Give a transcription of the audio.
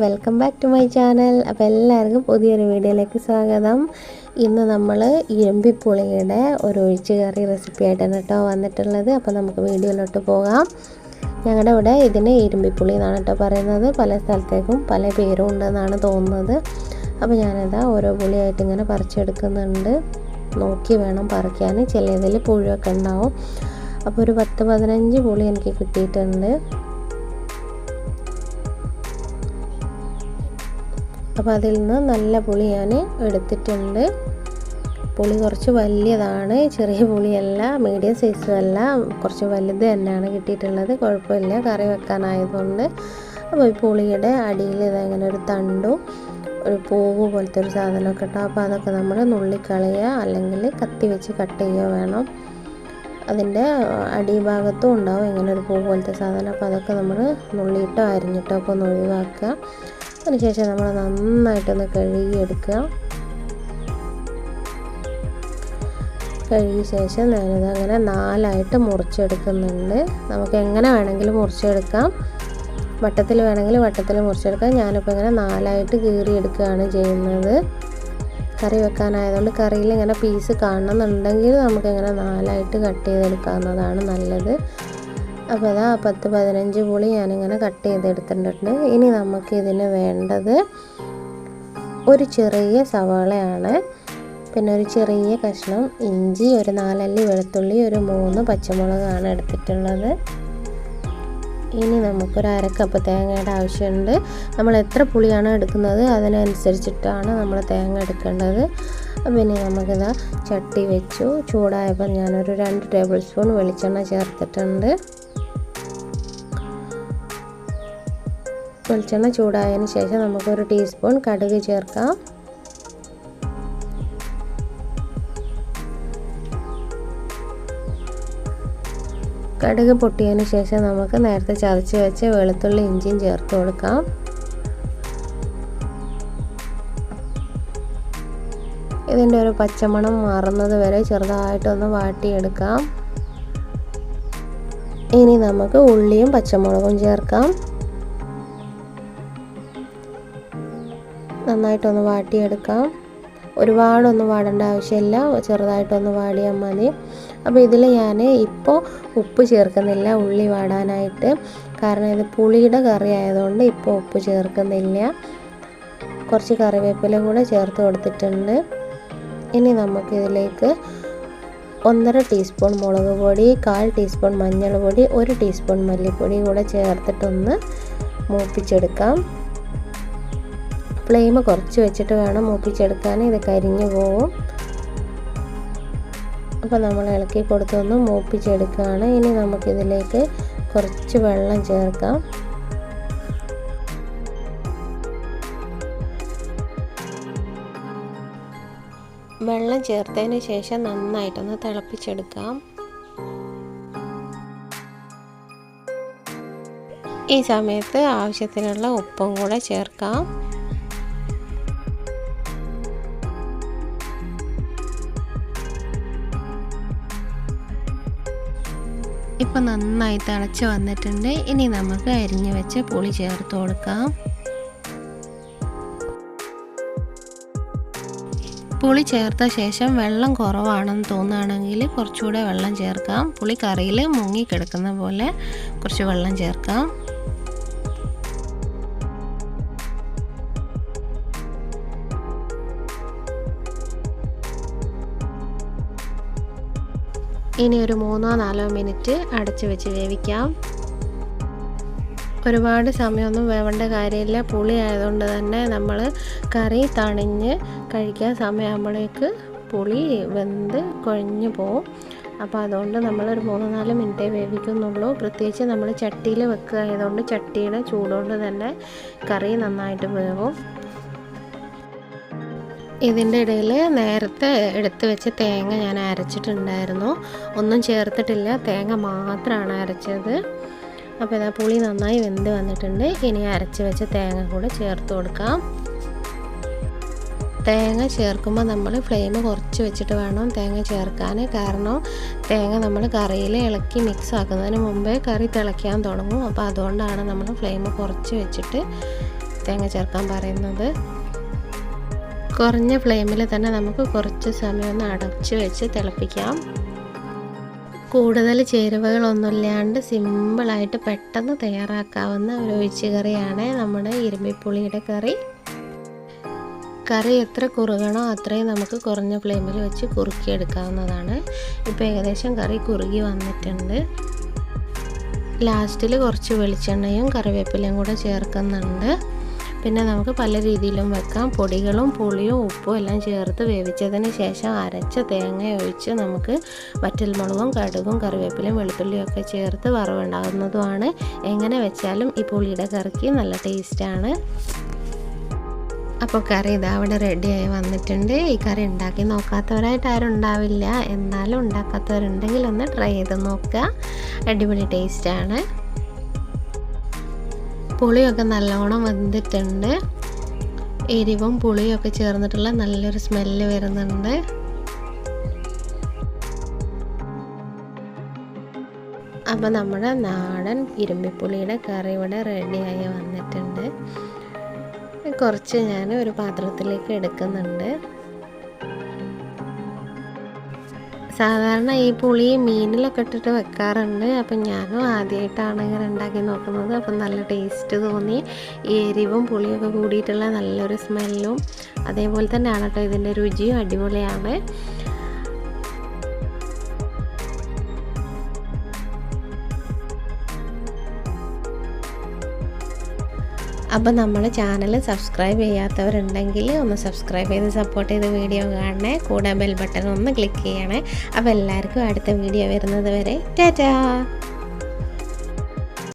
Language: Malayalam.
Welcome back to my channel. അപ്പോൾ എല്ലാവർക്കും പുതിയൊരു വീഡിയോയിലേക്ക് സ്വാഗതം. ഇന്ന് നമ്മൾ ഇരുമ്പിപ്പുളിയുടെ ഒരു ഒഴിച്ചുകറി റെസിപ്പി ആയിട്ടാണ് കേട്ടോ വന്നിട്ടുള്ളത്. അപ്പോൾ നമുക്ക് വീഡിയോയിലോട്ട് പോകാം. ഞങ്ങളുടെ ഇവിടെ ഇതിന് ഇരുമ്പിപ്പുളി എന്നാണ് കേട്ടോ പറയുന്നത്. പല സ്ഥലത്തേക്കും പല പേരും ഉണ്ടെന്നാണ് തോന്നുന്നത്. അപ്പോൾ ഞാനിതാ ഓരോ പുളിയായിട്ട് ഇങ്ങനെ പറിച്ചെടുക്കുന്നുണ്ട്. നോക്കി വേണം പറിക്കാൻ. ചിലതിൽ പുഴുവൊക്കെ ഉണ്ടാവും. അപ്പോൾ ഒരു പത്ത് പതിനഞ്ച് പുളി എനിക്ക് കിട്ടിയിട്ടുണ്ട്. അപ്പോൾ അതിൽ നിന്ന് നല്ല പുളി ഞാൻ എടുത്തിട്ടുണ്ട്. പുളി കുറച്ച് വലിയതാണ്. ചെറിയ പുളിയല്ല മീഡിയം സൈസുമല്ല കുറച്ച് വലുത് തന്നെയാണ് കിട്ടിയിട്ടുള്ളത്. കുഴപ്പമില്ല കറി വെക്കാനായതുകൊണ്ട്. അപ്പോൾ ഈ പുളിയുടെ അടിയിൽ ഇതങ്ങനെ ഒരു തണ്ടും ഒരു പൂവ് പോലത്തെ ഒരു സാധനമൊക്കെ ഉണ്ടാവും അപ്പോൾ അതൊക്കെ നമ്മൾ നുള്ളിക്കളയുക അല്ലെങ്കിൽ കത്തി വെച്ച് കട്ട് ചെയ്യുക വേണം. അതിന്റെ അടിഭാഗത്തും ഉണ്ടാവും ഇങ്ങനെ ഒരു പൂ പോലത്തെ സാധനം. അപ്പോൾ അതൊക്കെ നമ്മൾ നുള്ളിയിട്ടോ അരിഞ്ഞിട്ടോ ഒക്കെ ഒന്ന് ഒഴിവാക്കുക. അതിനുശേഷം നമ്മൾ നന്നായിട്ടൊന്ന് കഴുകിയെടുക്കുക. കഴുകിയ ശേഷം ഞാനിത് അങ്ങനെ നാലായിട്ട് മുറിച്ചെടുക്കുന്നുണ്ട്. നമുക്ക് എങ്ങനെ വേണമെങ്കിലും മുറിച്ചെടുക്കാം. വട്ടത്തിൽ വേണമെങ്കിൽ വട്ടത്തിൽ മുറിച്ചെടുക്കാം. ഞാനിപ്പോൾ ഇങ്ങനെ നാലായിട്ട് കീറിയെടുക്കുകയാണ് ചെയ്യുന്നത്. കറി വെക്കാനായതുകൊണ്ട് കറിയിൽ ഇങ്ങനെ പീസ് കാണണമെന്നുണ്ടെങ്കിൽ നമുക്കിങ്ങനെ നാലായിട്ട് കട്ട് ചെയ്തെടുക്കാവുന്നതാണ് നല്ലത്. അപ്പോൾ അതാ പത്ത് പതിനഞ്ച് പുളി ഞാനിങ്ങനെ കട്ട് ചെയ്തെടുത്തിട്ടുണ്ട്. ഇനി നമുക്ക് ഇതിന് വേണ്ടത് ഒരു ചെറിയ സവാളയാണ്. പിന്നെ ഒരു ചെറിയ കഷ്ണം ഇഞ്ചി ഒരു നാലല്ലി വെളുത്തുള്ളി ഒരു മൂന്ന് പച്ചമുളകാണ് എടുത്തിട്ടുള്ളത്. ഇനി നമുക്കൊരു അരക്കപ്പ് തേങ്ങയുടെ ആവശ്യമുണ്ട്. നമ്മൾ എത്ര പുളിയാണ് എടുക്കുന്നത് അതിനനുസരിച്ചിട്ടാണ് നമ്മൾ തേങ്ങ എടുക്കേണ്ടത്. പിന്നെ നമുക്കിതാ ചട്ടി വെച്ചു. ചൂടായപ്പോൾ ഞാനൊരു രണ്ട് ടേബിൾ സ്പൂൺ വെളിച്ചെണ്ണ ചേർത്തിട്ടുണ്ട്. വെളിച്ചെണ്ണ ചൂടായതിന് ശേഷം നമുക്കൊരു ടീസ്പൂൺ കടുക് ചേർക്കാം. കടുക് പൊട്ടിയതിന് ശേഷം നമുക്ക് നേരത്തെ ചതച്ച് വെച്ച് വെളുത്തുള്ളി ഇഞ്ചിയും ചേർത്ത് കൊടുക്കാം. ഇതിന്റെ ഒരു പച്ചമണം മാറുന്നത് വരെ ചെറുതായിട്ടൊന്ന് വാട്ടിയെടുക്കാം. ഇനി നമുക്ക് ഉള്ളിയും പച്ചമുളകും ചേർക്കാം. നന്നായിട്ടൊന്ന് വാട്ടിയെടുക്കാം. ഒരുപാടൊന്നും വാടേണ്ട ആവശ്യമില്ല. ചെറുതായിട്ടൊന്ന് വാടിയാൽ മതി. അപ്പോൾ ഇതിൽ ഞാൻ ഇപ്പോൾ ഉപ്പ് ചേർക്കുന്നില്ല. ഉള്ളി വാടാനായിട്ട്. കാരണം ഇത് പുളിയുടെ കറി ആയതുകൊണ്ട് ഇപ്പോൾ ഉപ്പ് ചേർക്കുന്നില്ല. കുറച്ച് കറിവേപ്പില കൂടെ ചേർത്ത് കൊടുത്തിട്ടുണ്ട്. ഇനി നമുക്കിതിലേക്ക് ഒന്നര ടീസ്പൂൺ മുളക് പൊടി കാൽ ടീസ്പൂൺ മഞ്ഞൾ പൊടി ഒരു ടീസ്പൂൺ മല്ലിപ്പൊടി കൂടെ ചേർത്തിട്ടൊന്ന് മൂപ്പിച്ചെടുക്കാം. ഫ്ലെയിം കുറച്ച് വെച്ചിട്ട് വേണം മൂപ്പിച്ചെടുക്കാൻ ഇത് കരിഞ്ഞു പോവും. അപ്പോൾ നമ്മൾ ഇളക്കി കൊടുത്തൊന്ന് മൂപ്പിച്ചെടുക്കുകയാണ് ഇനി നമുക്കിതിലേക്ക് കുറച്ച് വെള്ളം ചേർക്കാം. വെള്ളം ചേർത്തതിന് ശേഷം നന്നായിട്ടൊന്ന് തിളപ്പിച്ചെടുക്കാം. ഈ സമയത്ത് ആവശ്യത്തിനുള്ള ഉപ്പും കൂടെ ചേർക്കാം. ഇപ്പം നന്നായി തിളച്ച് വന്നിട്ടുണ്ട്. ഇനി നമുക്ക് അരിഞ്ഞ് വെച്ച് പുളി ചേർത്ത് കൊടുക്കാം. പുളി ചേർത്ത ശേഷം വെള്ളം കുറവാണെന്ന് തോന്നുകയാണെങ്കിൽ കുറച്ചുകൂടെ വെള്ളം ചേർക്കാം. പുളി കറിയിൽ മുങ്ങിക്കിടക്കുന്ന പോലെ കുറച്ച് വെള്ളം ചേർക്കാം. ഇനി ഒരു മൂന്നോ നാലോ മിനിറ്റ് അടച്ചു വെച്ച് വേവിക്കാം. ഒരുപാട് സമയമൊന്നും വേവേണ്ട കാര്യമില്ല. പുളി ആയതുകൊണ്ട് തന്നെ നമ്മൾ കറി തണിഞ്ഞ് കഴിക്കാൻ സമയമാകുമ്പോഴേക്ക് പുളി വെന്ത് കുഴഞ്ഞു പോവും. അപ്പോൾ അതുകൊണ്ട് നമ്മളൊരു മൂന്ന് നാല് മിനിറ്റേ വേവിക്കുന്നുള്ളൂ. പ്രത്യേകിച്ച് നമ്മൾ ചട്ടിയിൽ വെക്കുക ആയതുകൊണ്ട് ചട്ടിയുടെ ചൂടുകൊണ്ട് തന്നെ കറി നന്നായിട്ട് വേവും. ഇതിന്റെ ഇടയിൽ നേരത്തെ എടുത്തു വെച്ച് തേങ്ങ ഞാൻ അരച്ചിട്ടുണ്ടായിരുന്നു. ഒന്നും ചേർത്തിട്ടില്ല. തേങ്ങ മാത്രമാണ് അരച്ചത്. അപ്പോൾ ഇതാ പുളി നന്നായി വെന്ത് വന്നിട്ടുണ്ട്. ഇനി അരച്ച് വെച്ച തേങ്ങ കൂടെ ചേർത്ത് കൊടുക്കാം. തേങ്ങ ചേർക്കുമ്പോൾ നമ്മൾ ഫ്ലെയിം കുറച്ച് വെച്ചിട്ട് വേണം തേങ്ങ ചേർക്കാൻ. കാരണം തേങ്ങ നമ്മൾ കറിയിൽ ഇളക്കി മിക്സ് ആക്കുന്നതിന് മുമ്പേ കറി തിളയ്ക്കാൻ തുടങ്ങും. അപ്പോൾ അതുകൊണ്ടാണ് നമ്മൾ ഫ്ലെയിം കുറച്ച് വെച്ചിട്ട് തേങ്ങ ചേർക്കാൻ പറയുന്നത്. കുറഞ്ഞ ഫ്ലെയിമിൽ തന്നെ നമുക്ക് കുറച്ച് സമയം ഒന്ന് അടച്ച് വെച്ച് തിളപ്പിക്കാം. കൂടുതൽ ചേരുവകളൊന്നുമില്ലാണ്ട് സിമ്പിളായിട്ട് പെട്ടെന്ന് തയ്യാറാക്കാവുന്ന ഒരു ഒഴിച്ചുകറിയാണ് നമ്മുടെ ഇരുമ്പിപ്പുളിയുടെ കറി. കറി എത്ര കുറുകണോ അത്രയും നമുക്ക് കുറഞ്ഞ ഫ്ലെയിമിൽ വെച്ച് കുറുക്കിയെടുക്കാവുന്നതാണ്. ഇപ്പോൾ ഏകദേശം കറി കുറുകി വന്നിട്ടുണ്ട്. ലാസ്റ്റിൽ കുറച്ച് വെളിച്ചെണ്ണയും കറിവേപ്പിലയും കൂടെ ചേർക്കുന്നുണ്ട്. പിന്നെ നമുക്ക് പല രീതിയിലും വെക്കാം. പൊടികളും പുളിയും ഉപ്പും എല്ലാം ചേർത്ത് വേവിച്ചതിന് ശേഷം അരച്ച തേങ്ങ ഒഴിച്ച് നമുക്ക് വറ്റൽമുളകും കടുകും കറിവേപ്പിലയും വെളുത്തുള്ളിയും ഒക്കെ ചേർത്ത് വറവുണ്ടാകുന്നതുമാണ്. എങ്ങനെ വെച്ചാലും ഈ പുളിയുടെ കറിക്ക് നല്ല ടേസ്റ്റാണ് അപ്പോൾ കറി ഇതാ അവിടെ റെഡിയായി വന്നിട്ടുണ്ട്. ഈ കറി ഉണ്ടാക്കി നോക്കാത്തവരായിട്ട് ആരും ഉണ്ടാവില്ല. എന്നാലും ഉണ്ടാക്കാത്തവരുണ്ടെങ്കിൽ ഒന്ന് ട്രൈ ചെയ്ത് നോക്കുക. അടിപൊളി ടേസ്റ്റാണ് പുളിയൊക്കെ നല്ലോണം വന്നിട്ടുണ്ട് എരിവും പുളിയും ഒക്കെ ചേർന്നിട്ടുള്ള നല്ലൊരു സ്മെല്ല് വരുന്നുണ്ട്. അപ്പോൾ നമ്മുടെ നാടൻ ഇരുമ്പിപ്പുളിയുടെ കറി ഇവിടെ റെഡിയായി വന്നിട്ടുണ്ട്. കുറച്ച് ഞാൻ ഒരു പാത്രത്തിലേക്ക് എടുക്കുന്നുണ്ട്. സാധാരണ ഈ പുളി മീനിലൊക്കെ ഇട്ടിട്ട് വെക്കാറുണ്ട്. അപ്പം ഞാനും ആദ്യമായിട്ടാണ് ഇങ്ങനെ ഉണ്ടാക്കി നോക്കുന്നത്. അപ്പം നല്ല ടേസ്റ്റ് തോന്നി. ഈ എരിവും പുളിയൊക്കെ കൂടിയിട്ടുള്ള നല്ലൊരു സ്മെല്ലും അതേപോലെ തന്നെയാണ് കേട്ടോ ഇതിന്റെ രുചിയും അടിപൊളിയാണ്. അപ്പോൾ നമ്മൾ ചാനൽ സബ്സ്ക്രൈബ് ചെയ്യാത്തവരുണ്ടെങ്കിൽ ഒന്ന് സബ്സ്ക്രൈബ് ചെയ്ത് സപ്പോർട്ട് ചെയ്ത് വീഡിയോ കാണണേ. കൂടെ ബെൽ ബട്ടൺ ഒന്ന് ക്ലിക്ക് ചെയ്യണേ. അപ്പോൾ എല്ലാവർക്കും അടുത്ത വീഡിയോ വരുന്നത് വരെ. ടാറ്റാ!